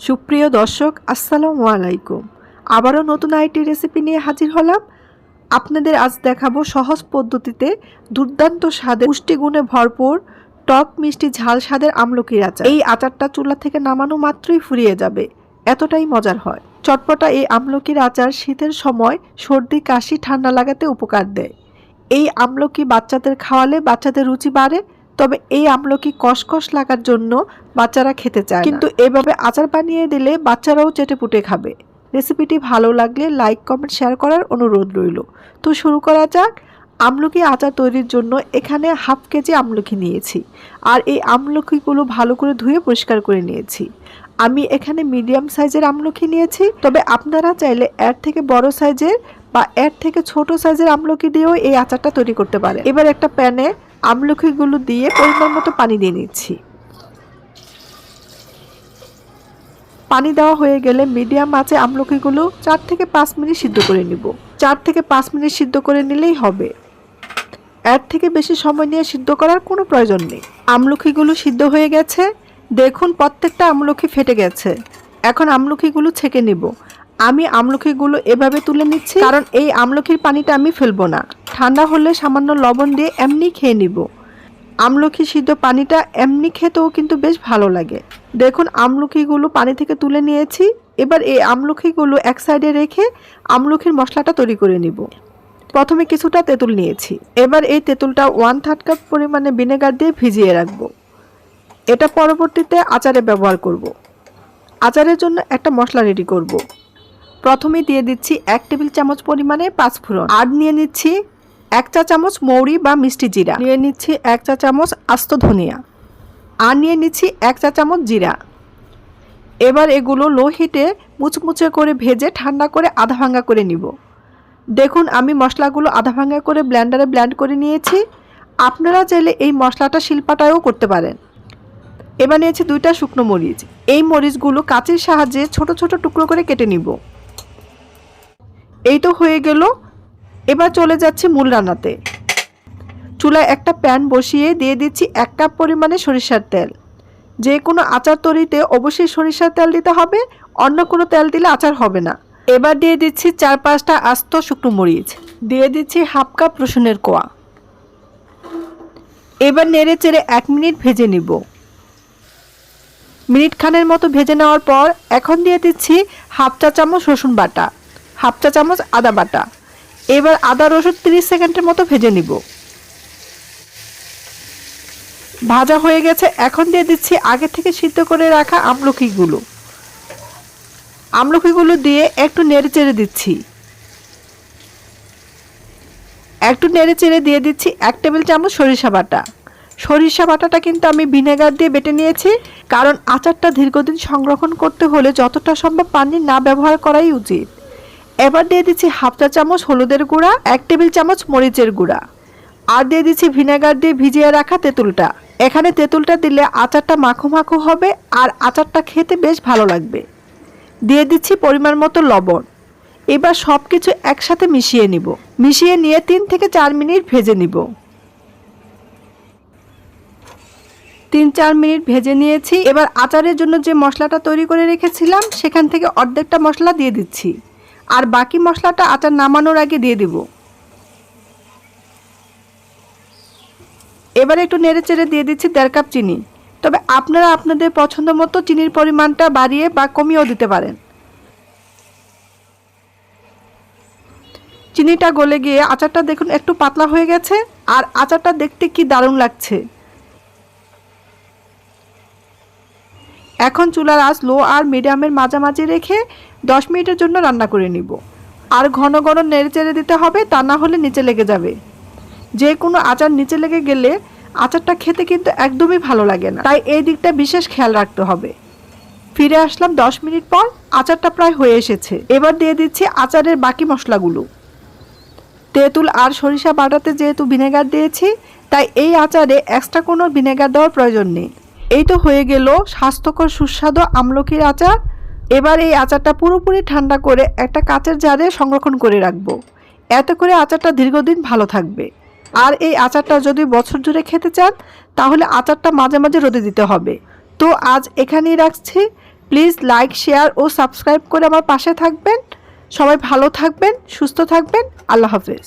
সুপ্রিয় দর্শক, আসসালামু আলাইকুম। আবারও নতুন আইটি রেসিপি নিয়ে হাজির হলাম। আপনাদের আজ দেখাবো সহজ পদ্ধতিতে দুর্দান্ত স্বাদে পুষ্টিগুণে ভরপুর টক মিষ্টি ঝাল স্বাদের আমলকির আচার। এই আচারটা চুলা থেকে নামানো মাত্রই ফুরিয়ে যাবে। এতটাই মজার হয়। চটপটা এই আমলকির আচার শীতের সময় সর্দি, কাশি, ঠান্ডা লাগাতে উপকার দেয়। এই আমলকি বাচ্চাদের খাওয়ালে বাচ্চাদের রুচি বাড়ে তবে এই আমলকি কসকস লাগার জন্য বাচ্চারা খেতে চায় কিন্তু এভাবে আচার বানিয়ে দিলে বাচ্চারাও চেটে পুটে খাবে। রেসিপিটি ভালো লাগলে লাইক, কমেন্ট, শেয়ার করার অনুরোধ রইল। তো শুরু করা যাক। আমলকি আচার তৈরির জন্য এখানে হাফ কেজি আমলকি নিয়েছি। আর এই আমলকিগুলো ভালো করে ধুয়ে পরিষ্কার করে নিয়েছি। আমি এখানে মিডিয়াম সাইজের আমলকি নিয়েছি। তবে আপনারা চাইলে এর থেকে বড় সাইজের বা এর থেকে ছোট সাইজের আমলকি দিয়েও এই আচারটা তৈরি করতে পারে এবার একটা প্যানে আমলকিগুলো দিয়ে পরিমাণ মতো পানি দিয়ে নিচ্ছি। পানি দেওয়া হয়ে গেলে মিডিয়াম আঁচে আমলকিগুলো চার থেকে পাঁচ মিনিট সিদ্ধ করে নিব। চার থেকে পাঁচ মিনিট সিদ্ধ করে নিলেই হবে। এর থেকে বেশি সময় নিয়ে সিদ্ধ করার কোনো প্রয়োজন নেই। আমলকিগুলো সিদ্ধ হয়ে গেছে। দেখুন প্রত্যেকটা আমলকি ফেটে গেছে। এখন আমলকিগুলো ছেঁকে নিব। আমি আমলকিগুলো এভাবে তুলে নিচ্ছি, কারণ এই আমলকির পানিটা আমি ফেলব না। ঠান্ডা হলে সামান্য লবণ দিয়ে এমনি খেয়ে নিব। আমলকি সিদ্ধ পানিটা এমনি খেতেও কিন্তু বেশ ভালো লাগে। দেখুন, আমলকিগুলো পানি থেকে তুলে নিয়েছি। এবার এই আমলকিগুলো এক সাইডে রেখে আমলকির মশলাটা তৈরি করে নিব। প্রথমে কিছুটা তেঁতুল নিয়েছি। এবার এই তেঁতুলটা ওয়ান থার্ড কাপ পরিমাণে ভিনেগার দিয়ে ভিজিয়ে রাখব। এটা পরবর্তীতে আচারে ব্যবহার করব। আচারের জন্য একটা মশলা রেডি করব। প্রথমে দিয়ে দিচ্ছি এক টেবিল চামচ পরিমাণে পাঁচফোড়ন। আর নিয়ে নিচ্ছি এক চা চামচ মৌরি বা মিষ্টি জিরা। নিয়ে নিচ্ছি এক চা চামচ আস্ত ধনিয়া। আর নিয়ে নিচ্ছি এক চা চামচ জিরা। এবার এগুলো লো হিটে মুচমুচে করে ভেজে ঠান্ডা করে আধা ভাঙ্গা করে নিব। দেখুন, আমি মশলাগুলো আধা ভাঙ্গা করে ব্ল্যান্ডারে ব্ল্যান্ড করে নিয়েছি। আপনারা চাইলে এই মশলাটা শিল্পাটায়ও করতে পারেন। এবার নিয়েছি দুইটা শুকনো মরিচ। এই মরিচগুলো কাঁচির সাহায্যে ছোট ছোট টুকরো করে কেটে নিব। এই তো হয়ে গেল এবার চলে যাচ্ছে মূল রান্নাতে। চুলায় একটা প্যান বসিয়ে দিয়ে দিচ্ছি এক কাপ পরিমাণে সরিষার তেল। যে কোনো আচার তৈরিতে অবশ্যই সরিষার তেল দিতে হবে, অন্য কোনো তেল দিলে আচার হবে না। এবার দিয়ে দিচ্ছি চার পাঁচটা আস্ত শুকনো মরিচ। দিয়ে দিচ্ছি হাফ কাপ রসুনের কোয়া। এবার নেড়ে চেড়ে এক মিনিট ভেজে নিব। মিনিট খানের মতো ভেজে নেওয়ার পর এখন দিয়ে দিচ্ছি হাফ চা চামচ রসুন বাটা, হাফ চা চামচ আদা বাটা। এবার আদা রসুন তিরিশ সেকেন্ডের মতো ভেজে নিব। ভাজা হয়ে গেছে, এখন দিয়ে দিচ্ছি আগে থেকে সিদ্ধ করে রাখা আমলকিগুলো। আমলকিগুলো দিয়ে একটু নেড়ে চেড়ে দিচ্ছি। একটু নেড়ে চেড়ে দিয়ে দিচ্ছি এক টেবিল চামচ সরিষা বাটা। সরিষা বাটাটা কিন্তু আমি ভিনেগার দিয়ে বেটে নিয়েছি, কারণ আচারটা দীর্ঘদিন সংরক্ষণ করতে হলে যতটা সম্ভব পানি না ব্যবহার করাই উচিত। এবার দিয়ে দিচ্ছি হাফ চা চামচ হলুদের গুঁড়া, এক টেবিল চামচ মরিচের গুঁড়া। আর দিয়ে দিচ্ছি ভিনেগার দিয়ে ভিজিয়ে রাখা তেঁতুলটা। এখানে তেঁতুলটা দিলে আচারটা মাখো মাখো হবে আর আচারটা খেতে বেশ ভালো লাগবে। দিয়ে দিচ্ছি পরিমাণ মতো লবণ। এবার সব কিছু একসাথে মিশিয়ে নিব। মিশিয়ে নিয়ে তিন থেকে চার মিনিট ভেজে নিব। তিন চার মিনিট ভেজে নিয়েছি। এবার আচারের জন্য যে মশলাটা তৈরি করে রেখেছিলাম, সেখান থেকে অর্ধেকটা মশলা দিয়ে দিচ্ছি। আর বাকি মশলাটা আচার নামানোর আগে দিয়ে দিব। এবার একটু নেড়ে চেড়ে দিয়ে দিচ্ছি দেড় কাপ চিনি। তবে আপনারা আপনাদের পছন্দ মতো চিনির পরিমাণটা বাড়িয়ে বা কমিয়েও দিতে পারেন। চিনিটা গলে গিয়ে আচারটা দেখুন একটু পাতলা হয়ে গেছে, আর আচারটা দেখতে কি দারুণ লাগছে। এখন চুলার আঁচ লো আর মিডিয়ামের মাঝামাঝি রেখে দশ মিনিটের জন্য রান্না করে নিব। আর ঘন ঘন নেড়ে চেড়ে দিতে হবে, তা না হলে নিচে লেগে যাবে। যে কোনো আচার নিচে লেগে গেলে আচারটা খেতে কিন্তু একদমই ভালো লাগে না। তাই এই দিকটা বিশেষ খেয়াল রাখতে হবে। ফিরে আসলাম দশ মিনিট পর, আচারটা প্রায় হয়ে এসেছে। এবার দিয়ে দিচ্ছি আচারের বাকি মশলাগুলো। তেঁতুল আর সরিষা বাটাতে যেহেতু ভিনেগার দিয়েছি, তাই এই আচারে এক্সট্রা কোনো ভিনেগার দেওয়ার প্রয়োজন নেই। এই তো হয়ে গেল স্বাস্থ্যকর, সুস্বাদু, আমলকির আচার। এবার এই আচারটা পুরোপুরি ঠান্ডা করে একটা কাচের জারে সংরক্ষণ করে রাখব। এতে করে আচারটা দীর্ঘদিন ভালো থাকবে। আর এই আচারটা যদি বছর জুড়ে খেতে চান, তাহলে আচারটা মাঝে মাঝে রোদে দিতে হবে। তো আজ এখানেই রাখছি। প্লিজ লাইক, শেয়ার ও সাবস্ক্রাইব করে আমার পাশে থাকবেন। সবাই ভালো থাকবেন, সুস্থ থাকবেন। আল্লাহ হাফেজ।